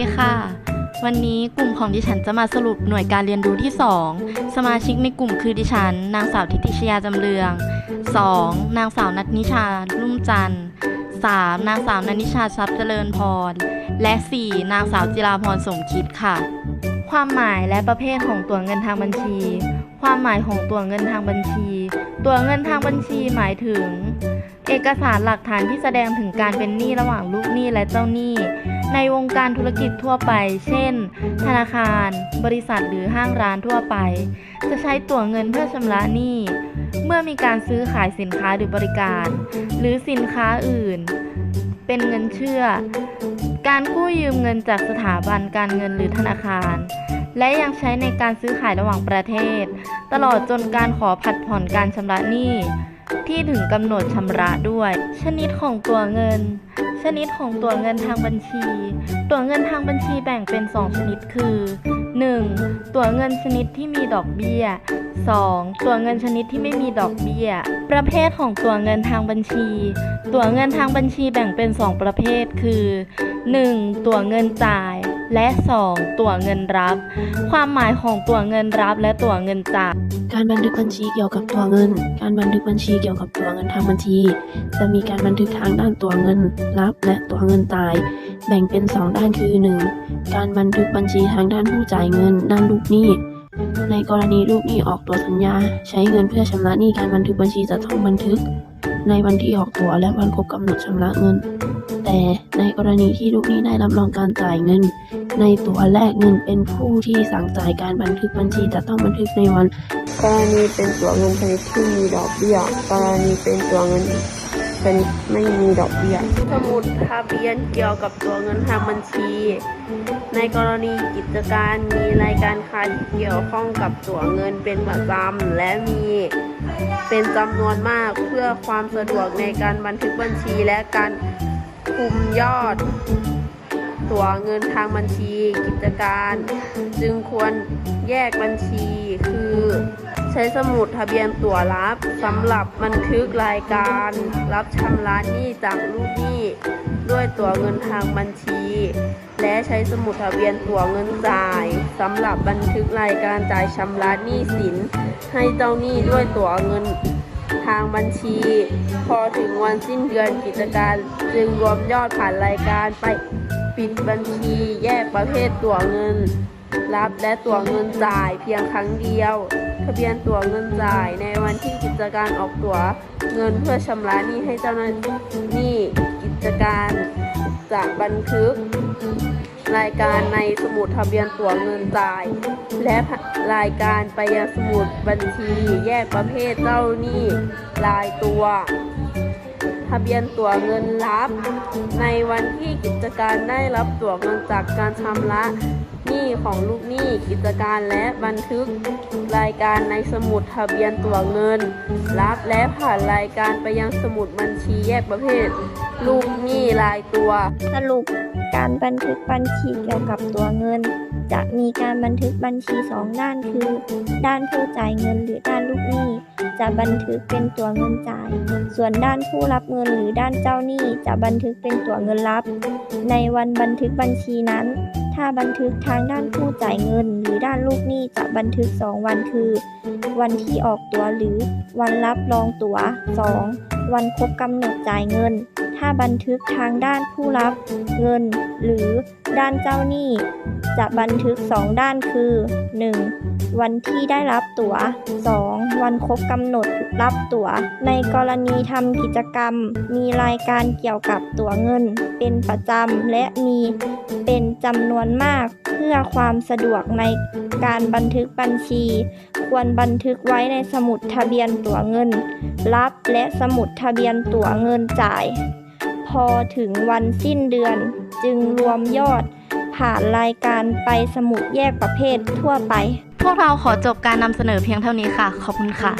วัสดีค่ะ วันนี้กลุ่มของดิฉันจะมาสรุปหน่วยการเรียนรู้ที่ 2 สมาชิกในกลุ่มคือดิฉัน นางสาวทิติชยาจำเรือง 2. นางสาวนัทนิชาลุ่มจันทร์ 3. นางสาวนันนิชาทรัพย์เจริญพร และ 4. นางสาวจิราพรสมคิดค่ะ ความหมายและประเภทของตัวเงินทางบัญชี ความหมายของตัวเงินทางบัญชี ตัวเงินทางบัญชีหมายถึง เอกสารหลักฐานที่แสดงถึงการเป็นหนี้ระหว่างลูกหนี้และเจ้าหนี้ ในวงการธุรกิจทั่วไป เช่น ธนาคาร บริษัทหรือห้างร้านทั่วไป จะใช้ตั๋วเงินเพื่อชำระหนี้ เมื่อมีการซื้อขายสินค้าหรือบริการ หรือสินค้าอื่น เป็นเงินเชื่อ การกู้ยืมเงินจากสถาบันการเงินหรือธนาคาร และยังใช้ในการซื้อขายระหว่างประเทศ ตลอดจนการขอผัดผ่อนการชำระหนี้ที่ถึงกำหนดชำระด้วย ชนิดของตัวเงิน ชนิดของตัวเงินทางบัญชี ตัวเงินทางบัญชีแบ่งเป็น 2 ชนิดคือ 1. ตัวเงินชนิดที่มีดอกเบี้ย 2. ตัวเงินชนิดที่ไม่มีดอกเบี้ย ประเภทของตัวเงินทางบัญชี ตัวเงินทางบัญชีแบ่งเป็น 2 ประเภทคือ 1. ตัวเงินจ่าย และ 2. ตัวเงินรับ ความหมายของตัวเงินรับและตัวเงินจ่ายการบันทึกบัญชีเกี่ยวกับตัวเงิน การบันทึกบัญชีเกี่ยวกับตัวเงินทางบัญชี จะมีการบันทึกทางด้านตัวเงินรับและตัวเงินจ่าย แบ่งเป็น 2 ด้านคือ 1. การบันทึกบัญชีทางด้านผู้จ่ายเงิน ด้านลูกหนี้ในกรณีลูกหนี้ออกตัวสัญญา ใช้เงินเพื่อชำระหนี้การบันทึกบัญชีจะต้องบันทึก ในวันที่ออกตัวและวันครบกำหนดชำระเงิน แต่ในกรณีที่ลูกหนี้ได้รับรองการจ่ายเงิน ในตัวแรกเงินเป็นผู้ที่สั่งจ่ายการบันทึกบัญชีจะต้องบันทึกในวัน กรณีเป็นตัวเงินชนิดที่มีดอกเบี้ยกรณีเป็นตัวเงินชนิดไม่มีดอกเบี้ยสมุดทะเบียนเกี่ยวกับตัวเงินทางบัญชี ในกรณีกิจการมีรายการค้าที่เกี่ยวข้องกับตัวเงินเป็นประจำและมีเป็นจำนวนมากเพื่อความสะดวกในการบันทึกบัญชีและการคุมยอด ตัวเงินทางบัญชี กิจการ จึงควรแยกบัญชี คือ ใช้สมุดทะเบียนตั๋วรับสำหรับบันทึกรายการ รับชำระหนี้จากลูกหนี้ ด้วยตัวเงินทางบัญชี และใช้สมุดทะเบียนตั๋วเงินจ่ายสำหรับบันทึกรายการจ่ายชำระหนี้สิน ให้เจ้าหนี้ด้วยตั๋วเงินทางบัญชี พอถึงวันสิ้นเดือนกิจการ จึงรวมยอดผ่านรายการไป ปิดบัญชีแยกประเภทตั๋วเงิน รับและตั๋วเงินจ่ายเพียงครั้งเดียว ทะเบียนตั๋วเงินจ่ายในวันที่กิจการออกตั๋วเงินเพื่อชำระหนี้ให้เจ้าหน้าที่กิจการจะบันทึก รายการในสมุดทะเบียนตั๋วเงินจ่าย และรายการไปยังสมุดบัญชีแยกประเภทเจ้าหนี้รายตัว ทะเบียนตั๋วเงินรับ ในวันที่กิจการได้รับตั๋วเงินจากการชำระหนี้ของลูกหนี้กิจการและบันทึก รายการในสมุดทะเบียนตั๋วเงิน รับและผ่านรายการไปยังสมุดบัญชีแยกประเภท ลูกหนี้รายตัว สรุปการบันทึกบัญชีเกี่ยวกับตัวเงิน จะมีการบันทึกบัญชีสองด้านคือ ด้านผู้จ่ายเงินหรือด้านลูกหนี้ จะบันทึกเป็นตัวเงินจ่าย ส่วนด้านผู้รับเงินหรือด้านเจ้าหนี้จะบันทึกเป็นตัวเงินรับ ในวันบันทึกบัญชีนั้น ถ้าบันทึกทางด้านผู้จ่ายเงิน หรือด้านลูกหนี้จะบันทึก 2 วันคือ วันที่ออกตั๋วหรือวันรับรองตั๋ว 2. วันครบกำหนดจ่ายเงิน ถ้าบันทึกทางด้านผู้รับเงิน หรือด้านเจ้าหนี้ จะบันทึก 2 ด้านคือ 1. วันที่ได้รับตัว๋ว 2. วันครบกำหนดรับตัว๋ว ในกรณีทำกิจกรรม มีรายการเกี่ยวกับตั๋วเงิน เป็นประจำและมีเป็นจำนวนมากเพื่อความสะดวกในการบันทึกบัญชี ควรบันทึกไว้ในสมุดทะเบียนตั๋วเงิน รับและสมุดทะเบียนตั๋วเงินจ่าย พอถึงวันสิ้นเดือนจึงรวมยอด ผ่านรายการไปสมุดแยกประเภททั่วไป พวกเราขอจบการนำเสนอเพียงเท่านี้ค่ะ ขอบคุณค่ะ